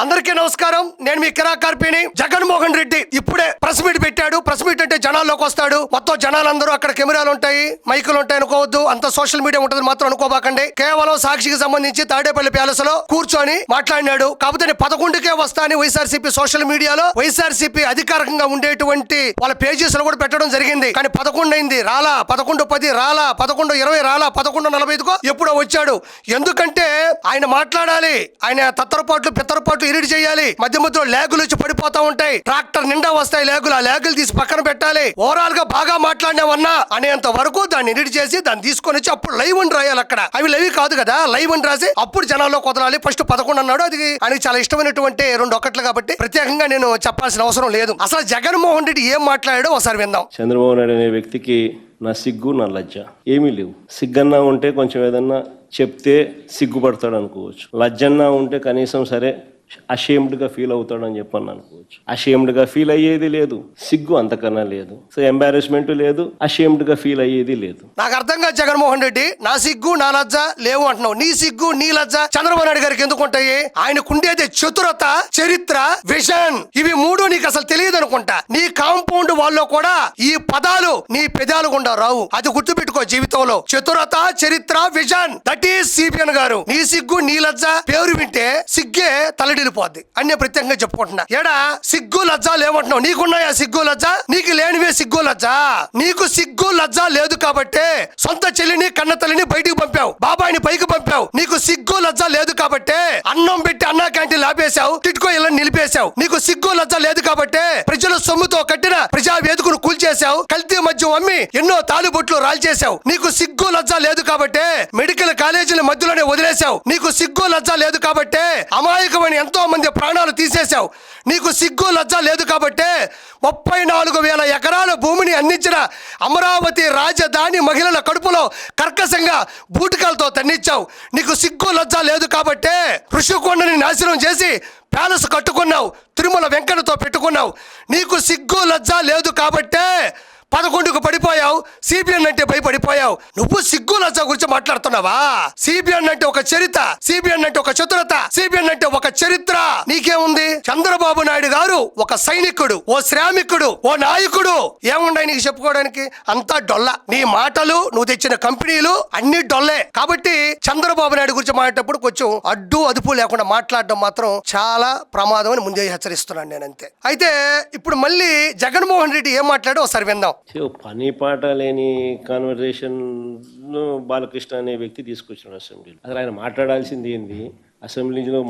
అందరికీ నమస్కారం. నేను మీ కిరాకార్పిని జగన్మోహన్ రెడ్డి. ఇప్పుడే ప్రెస్ మీట్ పెట్టాడు. ప్రెస్ మీట్ అంటే జనాల్లోకి వస్తాడు. మొత్తం జనాలందరూ అక్కడ కెమెరాలు ఉంటాయి. మైకులు ఉంటాయి అనుకోవద్దు. అంత సోషల్ మీడియా ఉంటుంది మాత్రం అనుకోబాకండి. కేవలం సాక్షికి సంబంధించి తాడేపల్లి ప్యాలెస్లో కూర్చొని మాట్లాడినాడు. కాకపోతే నేను పదకొండుకే వస్తాను వైఎస్ఆర్సీపీ సోషల్ మీడియాలో వైఎస్ఆర్సీపీ అధికారికంగా ఉండేటువంటి వాళ్ళ పేజెస్లో కూడా పెట్టడం జరిగింది. కానీ పదకొండు అయింది. రాలా. పదకొండు పది రాలా. పదకొండు ఇరవై రాలా. పదకొండు నలభై ఐదుకో ఎప్పుడో వచ్చాడు. ఎందుకంటే ఆయన మాట్లాడాలి. ఆయన తత్తరపాట్లు పిత్తరపాట్లు ఇరిడి చేయాలి. మధ్య మధ్యలో లేగులు వచ్చి పడిపోతా ఉంటాయి. ట్రాక్టర్ నిండా వస్తాయి లేగులు ఆ లేగులు తీసి పక్కన పెట్టాలి. ఓవరాల్గా బాగా మాట్లాడినావన్నా అనేంత వరకు దాన్ని ఇరిడి చేసి దాన్ని తీసుకొని వచ్చి అప్పుడు లైవ్ అని రాయాలి అక్కడ. అవి లైవ్ కాదు కదా. లైవ్ అని రాసి అప్పుడు జనాల్లో కుదరాలి ఫస్ట్ పదకొండు అన్నాడు. అది ఆయనకి చాలా ఇష్టమైనటువంటి రెండు ఒకట్లు కాబట్టి ప్రత్యేకంగా నేను చెప్పాల్సిన అవసరం లేదు. అసలు జగన్మోహన్ రెడ్డి ఏం మాట్లాడాడో ఒకసారి విందాం. చంద్రబాబు నాయుడు అనే వ్యక్తికి నా సిగ్గు నా లజ్జ ఏమీ లేవు. సిగ్గన్నా ఉంటే కొంచెం ఏదన్నా చెప్తే సిగ్గుపడతాడు అనుకోవచ్చు. లజ్జన్నా ఉంటే కనీసం సరే అషేమ్డ్గా ఫీల్ అవుతాడని చెప్పని అనుకోవచ్చు. అషేమ్డ్గా ఫీల్ అయ్యేది లేదు. సిగ్గు అంతకన్నా లేదు. సో ఎంబారెస్మెంట్ లేదు. అషేమ్డ్గా ఫీల్ అయ్యేది లేదు. నాకు అర్థం కాదు జగన్మోహన్ రెడ్డి నా సిగ్గు నా లజ్జ లేవు అంటున్నావు. నీ సిగ్గు నీ లజ్జ చంద్రబాబు నాయుడు గారికి ఎందుకు ఉంటాయి? ఆయనకుండేది చతురత చరిత్ర విజన్. ఇవి మూడు నీకు అసలు తెలియదు అనుకుంటా. నీ కాంపౌండ్ వాళ్ళలో కూడా ఈ పదాలు నీ పెదాలు గుండా రావు. అది గుర్తుపెట్టుకో జీవితంలో. చతురత చరిత్ర విజన్. దట్ ఈస్ సిపిఎన్ గారు. నీ సిగ్గు నీ లజ్జ పేరు వింటే సిగ్గే తలడి తలడిల్లిపోద్ది అన్నీ ప్రత్యేకంగా చెప్పుకుంటున్నా. ఎడా సిగ్గు లజ్జ లేవంటున్నావు నీకున్నాయా సిగ్గు లజ్జ? నీకు లేని సిగ్గు లజ్జ? నీకు సిగ్గు లజ్జ లేదు కాబట్టే సొంత చెల్లిని కన్న తల్లిని బయటికి పంపావు. బాబాయిని పైకి పంపావు. నీకు సిగ్గు లజ్జ లేదు కాబట్టే అన్నం పెట్టి అన్నా క్యాంటీన్ ఆపేశావు టిట్కో ఇళ్ళని నిలిపేశావు. నీకు సిగ్గు లజ్జ లేదు కాబట్టే ప్రజల సొమ్ముతో కట్టిన ప్రజా వేదికను కూల్చేశావు. కల్తీ మద్యం అమ్మి ఎన్నో తాలిబొట్లు రాల్చేశావు. నీకు సిగ్గు లజ్జ లేదు కాబట్టే మెడికల్ కాలేజీల మధ్యలోనే వదిలేశావు. నీకు సిగ్గు లజ్జ లేదు కాబట్టే అమాయకమైన ఎంతో మంది ప్రాణాలు తీసేశావు. నీకు సిగ్గు లజ్జ లేదు కాబట్టే ముప్పై నాలుగు వేల ఎకరాల భూమిని అందించిన అమరావతి రాజధాని మహిళల కడుపులో కర్కశంగా బూటికలతో తన్నిచ్చావు. నీకు సిగ్గు లజ్జ లేదు కాబట్టే ఋషికొండని నాశనం చేసి ప్యాలెస్ కట్టుకున్నావు తిరుమల వెంకటతో పెట్టుకున్నావు. నీకు సిగ్గు లజ్జ లేదు కాబట్టే పదకొండుకు పడిపోయావు సిబిఎన్ అంటే భయపడిపోయావు. నువ్వు సిగ్గు లజ్జ గురించి మాట్లాడుతున్నావా? సిబిఎన్ అంటే ఒక చరిత్ర సిబిఎన్ అంటే ఒక చతురత సిబిఎన్ అంటే ఒక చరిత్ర. నీకేముంది? చంద్రబాబు నాయుడు గారు ఒక సైనికుడు ఓ శ్రామికుడు ఓ నాయకుడు. ఏముండాయి నీకు చెప్పుకోవడానికి? అంతా డొల్ల. నీ మాటలు నువ్వు తెచ్చిన కంపెనీలు అన్ని డొల్లే. కాబట్టి చంద్రబాబు నాయుడు గురించి మాట్లాడేటప్పుడు కొంచెం అడ్డు అదుపు లేకుండా మాట్లాడడం మాత్రం చాలా ప్రమాదం అని ముందే హెచ్చరిస్తున్నాను నేనంతే. అయితే ఇప్పుడు మళ్ళీ జగన్మోహన్ రెడ్డి ఏం మాట్లాడో ఒకసారి విందాం. పని పాట లేని కాన్వర్జేషన్ బాలకృష్ణ అనే వ్యక్తి తీసుకొచ్చిన అసెంబ్లీలో. అసలు ఆయన మాట్లాడాల్సింది ఏంది? అసెంబ్లీలో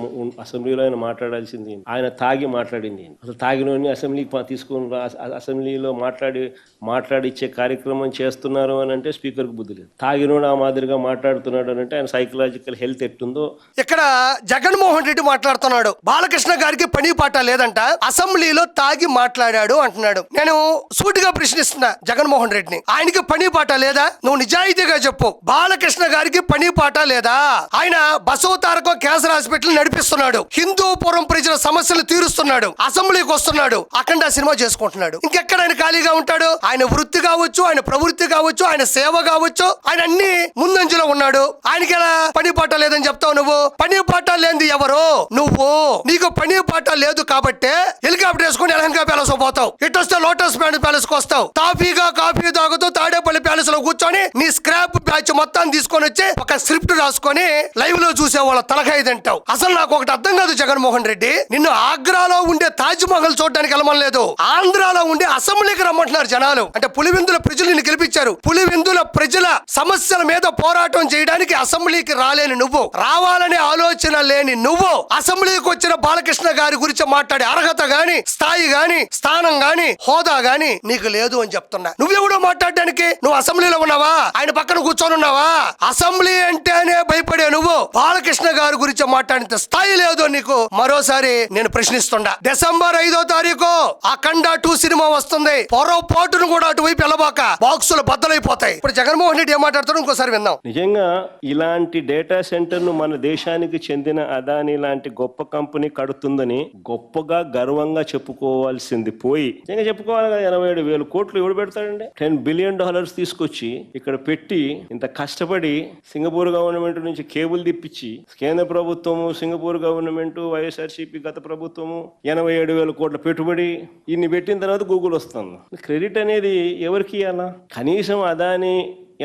అసెంబ్లీలో ఆయన మాట్లాడాల్సింది ఆయన తాగి మాట్లాడింది అసలు తాగినోని అసెంబ్లీకి తీసుకుని అసెంబ్లీలో మాట్లాడి మాట్లాడిచ్చే కార్యక్రమం చేస్తున్నారు అని అంటే స్పీకర్కి బుద్ధి లేదు. తాగినోడు ఆ మాదిరిగా మాట్లాడుతున్నాడు అని అంటే ఆయన సైకలాజికల్ హెల్త్ ఎట్టుందో ఇక్కడ జగన్మోహన్ రెడ్డి మాట్లాడుతున్నాడు. బాలకృష్ణ గారికి పని పాట లేదంట. అసెంబ్లీలో తాగి మాట్లాడాడు అంటున్నాడు. నేను సూటిగా ప్రశ్నిస్తున్నా జగన్మోహన్ రెడ్డిని. ఆయనకి పని పాట లేదా? నువ్వు నిజాయితీగా చెప్పు. బాలకృష్ణ గారికి పని పాట లేదా? ఆయన బసవ కేసు క్యాన్సర్ హాస్పిటల్ నడిపిస్తున్నాడు. హిందూపురం ప్రజల సమస్యలు తీరుస్తున్నాడు. అసెంబ్లీకి వస్తున్నాడు. అఖండ సినిమా చేసుకుంటున్నాడు. ఇంకెక్కడ ఆయన ఖాళీగా ఉంటాడు? ఆయన వృత్తి కావచ్చు ఆయన ప్రవృత్తి కావచ్చు ఆయన సేవ కావచ్చు ఆయన అన్ని ముందంజలో ఉన్నాడు. ఆయనకి పని పాట లేదని చెప్తావు నువ్వు? పని పాట లేనిది ఎవరు? నువ్వు. నీకు పని పాట లేదు కాబట్టే హెలికాప్టర్ వేసుకుని ఎలహంకా ప్యాలెస్ పోతావు. ఇటు వస్తే లోటస్ ప్యాలెస్కు వస్తావు. తాఫీగా కాఫీ తాగుతూ తాడేపల్లి ప్యాలెస్లో కూర్చొని నీ స్క్రాప్ బ్యాచ్ మొత్తం తీసుకొని వచ్చి ఒక స్క్రిప్ట్ రాసుకొని లైవ్లో చూసే వాళ్ళ తలకాయ తింటావు అసలు నాకు ఒకటి అర్థం కాదు జగన్మోహన్ రెడ్డి. నిన్ను ఆగ్రాలో ఉండే తాజ్ మహల్ చూడడానికి వెళ్ళమలేదు ఆంధ్రాలో ఉండే అసెంబ్లీకి రమ్మంటున్నారు జనాలు. అంటే పులివెందుల ప్రజలు నిన్ను గెలిపించారు. పులివెందుల ప్రజల సమస్యల మీద పోరాటం చేయడానికి అసెంబ్లీకి రాలేని నువ్వు. రావాలనే ఆలోచన లేని నువ్వు. అసెంబ్లీకి వచ్చిన బాలకృష్ణ గారి గురించి మాట్లాడే అర్హత గాని స్థాయి గాని స్థానం గాని హోదా గాని నీకు లేదు అని చెప్తున్నా. నువ్వెవడో మాట్లాడడానికి? నువ్వు అసెంబ్లీలో ఉన్నావా? ఆయన పక్కన కూర్చొని ఉన్నావా? అసెంబ్లీ అంటేనే భయపడే నువ్వు. బాలకృష్ణ గారి గురించి మాట్లాడినంత స్థాయి లేదు నీకు. మరోసారి నేను ప్రశ్నిస్తుండా. డిసెంబర్ ఐదో తారీఖు అఖండ టూ సినిమా వస్తుంది. పొరపాటును కూడా అటువైపు వెళ్ళబాక బాక్సులు బద్దలైపోతాయి. ఇప్పుడు జగన్మోహన్ రెడ్డి ఏం మాట్లాడతాడు ఇంకోసారి విందాం. నిజంగా ఇలాంటి డేటా సెంటర్ను మన దేశానికి చెందిన అదాని లాంటి గొప్ప కంపెనీ కడుతుందని గొప్పగా గర్వంగా చెప్పుకోవాల్సింది పోయి. నిజంగా చెప్పుకోవాలి కదా ఎనభై ఏడు వేల కోట్లు ఎవడు పెడతాడండి? టెన్ బిలియన్ డాలర్స్ తీసుకొచ్చి ఇక్కడ పెట్టి ఇంత కష్టపడి సింగపూర్ గవర్నమెంట్ నుంచి కేబుల్ తిప్పించి కేంద్ర ప్రభుత్వం ప్రభుత్వము సింగపూర్ గవర్నమెంట్ వైఎస్ఆర్సీపీ గత ప్రభుత్వము ఎనభై ఏడు వేల కోట్ల పెట్టుబడి ఇన్ని పెట్టిన తర్వాత గూగుల్ వస్తుంది. క్రెడిట్ అనేది ఎవరికి ఇవ్వాలా కనీసం అదాని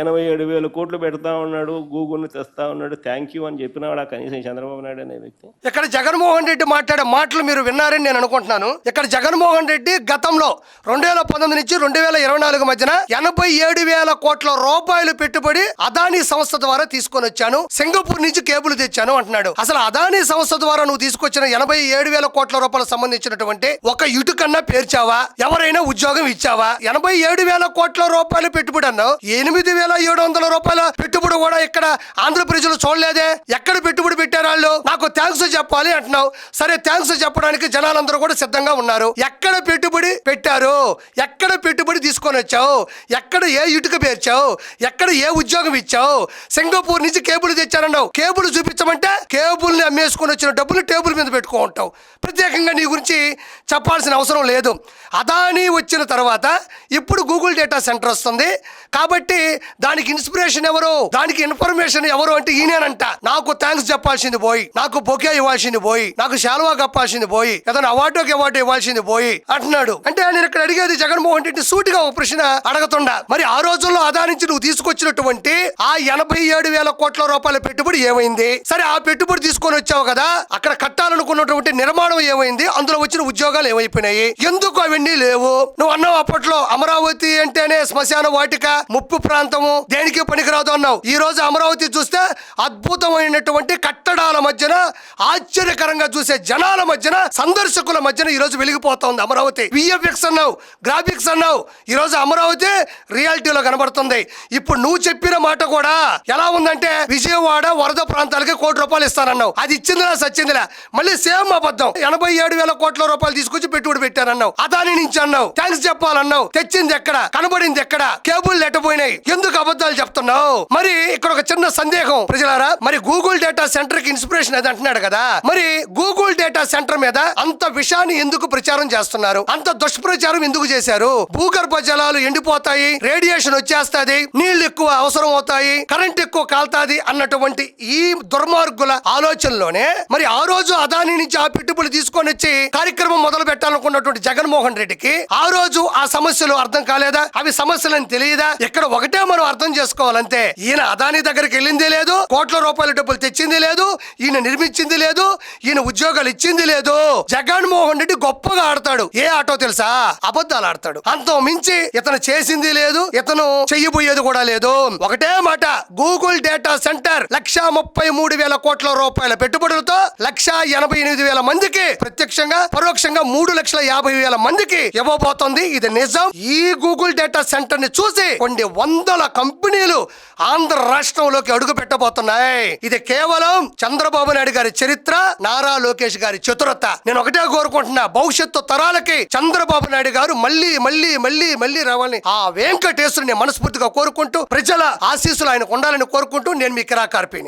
ఎనభై ఏడు వేల కోట్లు పెడతా ఉన్నాడు గూగుల్ని తెస్తా ఉన్నాడు థ్యాంక్ యూ అని చెప్పినవాడు ఆ కనీసం చంద్రబాబు నాయుడు అనే వ్యక్తి. ఇక్కడ జగన్మోహన్ రెడ్డి మాట్లాడే మాటలు మీరు విన్నారని నేను అనుకుంటున్నాను. ఇక్కడ జగన్మోహన్ రెడ్డి గతంలో రెండు వేల పంతొమ్మిది నుంచి రెండు వేల ఇరవై నాలుగు మధ్యన ఎనభై ఏడు వేల కోట్ల రూపాయలు పెట్టుబడి అదానీ సంస్థ ద్వారా తీసుకొని వచ్చాను. సింగపూర్ నుంచి కేబుల్ తెచ్చాను అంటున్నాడు. అసలు అదానీ సంస్థ ద్వారా నువ్వు తీసుకొచ్చిన ఎనభై ఏడు వేల కోట్ల రూపాయలకు సంబంధించినటువంటి ఒక ఇటుకన్నా పేర్చావా? ఎవరైనా ఉద్యోగం ఇచ్చావా? ఎనభై ఏడు వేల కోట్ల రూపాయలు పెట్టుబడి అన్నావు. ఎనిమిది వేల ఏడు వందల రూపాయల పెట్టుబడి కూడా ఇక్కడ ఆంధ్ర ప్రజలు చూడలేదే. ఎక్కడ పెట్టుబడి పెట్టారు వాళ్ళు? నాకు థ్యాంక్స్ చెప్పాలి అంటున్నావు. సరే థ్యాంక్స్ చెప్పడానికి జనాలందరూ కూడా సిద్ధంగా ఉన్నారు. ఎక్కడ పెట్టుబడి పెట్టారు? ఎక్కడ పెట్టుబడి తీసుకొని వచ్చావు? ఎక్కడ ఏ ఇటుక పేర్చావు? ఎక్కడ ఏ ఉద్యోగం ఇచ్చావు? సింగపూర్ నుంచి కేబుల్ తెచ్చారన్నావు. కేబుల్ చూపించమంటే కేబుల్ని అమ్మేసుకొని వచ్చిన డబ్బులు టేబుల్ మీద పెట్టుకో ఉంటావు ప్రత్యేకంగా నీ గురించి చెప్పాల్సిన అవసరం లేదు. అదానీ వచ్చిన తర్వాత ఇప్పుడు గూగుల్ డేటా సెంటర్ వస్తుంది. కాబట్టి దానికి ఇన్స్పిరేషన్ ఎవరు? దానికి ఇన్ఫర్మేషన్ ఎవరు అంటే ఈయనంట నాకు థ్యాంక్స్ చెప్పాల్సింది పోయి నాకు బొకే ఇవ్వాల్సింది పోయి నాకు శాలువా కప్పాల్సింది పోయి ఏదైనా అవార్డుకి అవార్డు ఇవ్వాల్సింది పోయి అంటున్నాడు. అంటే నేను ఇక్కడ అడిగేది జగన్మోహన్ రెడ్డి సూటిగా ఒక ప్రశ్న అడగతుండా. మరి ఆ రోజుల్లో అదానించి నువ్వు తీసుకొచ్చినటువంటి ఆ ఎనభై ఏడు వేల కోట్ల రూపాయల పెట్టుబడి ఏమైంది? సరే ఆ పెట్టుబడి తీసుకొని వచ్చావు కదా అక్కడ కట్టాలనుకున్నటువంటి నిర్మాణం ఏమైంది? అందులో వచ్చిన ఉద్యోగాలు ఏమైపోయినాయి ఎందుకు అవన్నీ లేవు? నువ్వు అన్నావు అప్పట్లో అమరావతి అంటేనే శ్మశాన వాటిక ముప్పు ప్రాంతము. దేనికి పనికిరాదు అన్నావు? ఈ రోజు అమరావతి చూస్తే అద్భుతమైనటువంటి కట్టడాల మధ్యన ఆశ్చర్యకరంగా చూసే జనాల మధ్యన సందర్శకుల మధ్యన ఈ రోజు వెలిగిపోతుంది అమరావతి. విఎఫ్ఎక్స్ అన్నావు గ్రాఫిక్స్ అన్నావు. ఈ రోజు అమరావతి రియాలిటీలో కనబడుతుంది. ఇప్పుడు నువ్వు చెప్పిన మాట కూడా ఎలా ఉందంటే విజయవాడ వరద ప్రాంతాలకి కోటి రూపాయలు ఇస్తానన్నావు. అది ఇచ్చిందిలా సచ్చిందిలా. మళ్ళీ సేమ్ అబద్ధం. ఎనభై ఏడు వేల కోట్ల రూపాయలు తీసుకొచ్చి పెట్టుబడి పెట్టానన్నావు అదాని నుంచి అన్నావు. థ్యాంక్స్ చెప్పాలన్నావు. తెచ్చింది ఎక్కడ? కనబడింది ఎక్కడ? కేబుల్ లెట్టపోయినాయి ఎందుకు అబద్ధాలు చెప్తున్నావు? మరి ఇక్కడ ఒక చిన్న సందేహం. ప్రజలారా మరి గూగుల్ డేటా సెంటర్కి ఇన్స్పిరేషన్ అది అంటున్నాడు కదా. మరి గూగుల్ డేటా సెంటర్ మీద అంత విషయాన్ని ఎందుకు ప్రచారం చేస్తున్నారు? అంత దుష్ప్రచారం ఎందుకు చేశారు? భూగర్భ జలాలు ఎండిపోతాయి రేడియేషన్ వచ్చేస్తాది నీళ్ళు ఎక్కువ అవసరం అవుతాయి కరెంట్ ఎక్కువ కాల్తాది అన్నటువంటి ఈ దుర్మార్గుల ఆలోచనలోనే మరి ఆ రోజు అదాని నుంచి ఆ పెట్టుబడులు తీసుకొని వచ్చి కార్యక్రమం మొదలు పెట్టాలనుకున్నటువంటి జగన్మోహన్ రెడ్డికి ఆ రోజు ఆ సమస్యలు అర్థం కాలేదా? అవి సమస్యలని తెలియదా? ఇక్కడ ఒకటే మనం అర్థం చేసుకోవాలంతే ఈయన అదాని దగ్గరికి వెళ్ళింది లేదు కోట్ల రూపాయల డబ్బులు తెచ్చింది లేదు ఈయన నిర్మించింది లేదు ఈయన ఉద్యోగాలు ఇచ్చింది లేదు. జగన్మోహన్ రెడ్డి గొప్పగా ఆడతాడు. ఏ ఆటో తెలుసా? అబద్ధాలు ఆడతాడు. అంత మించి ఇతను చేసింది లేదు ఇతను చెయ్యబోయేది కూడా లేదు. ఒకటే మాట గూగుల్ డేటా సెంటర్ లక్ష ముప్పై మూడు వేల కోట్ల రూపాయల పెట్టుబడులతో లక్ష ఎనభై ఎనిమిది వేల మందికి ప్రత్యక్షంగా పరోక్షంగా మూడు లక్షల యాభై వేల మందికి ఇవ్వబోతోంది. ఇది నిజం. ఈ గూగుల్ డేటా సెంటర్ని చూసి కొన్ని వందల కంపెనీలు ఆంధ్ర రాష్ట్రంలోకి అడుగు పెట్టబోతున్నాయి. ఇది కేవలం చంద్రబాబు నాయుడు గారి చరిత్ర నారా లోకేష్ గారి చతురత. నేను ఒకటే కోరుకుంటున్నా భవిష్యత్తు తరాలకి చంద్రబాబు నాయుడు గారు మళ్ళీ మళ్ళీ మళ్ళీ మళ్ళీ రావాలని ఆ వెంకటేశ్వరుని మనస్ఫూర్తిగా కోరుకుంటూ ప్రజల ఆశీస్సులు ఆయనకు ఉండాలని కోరుకుంటూ నేను మీ కిరాకార్పిని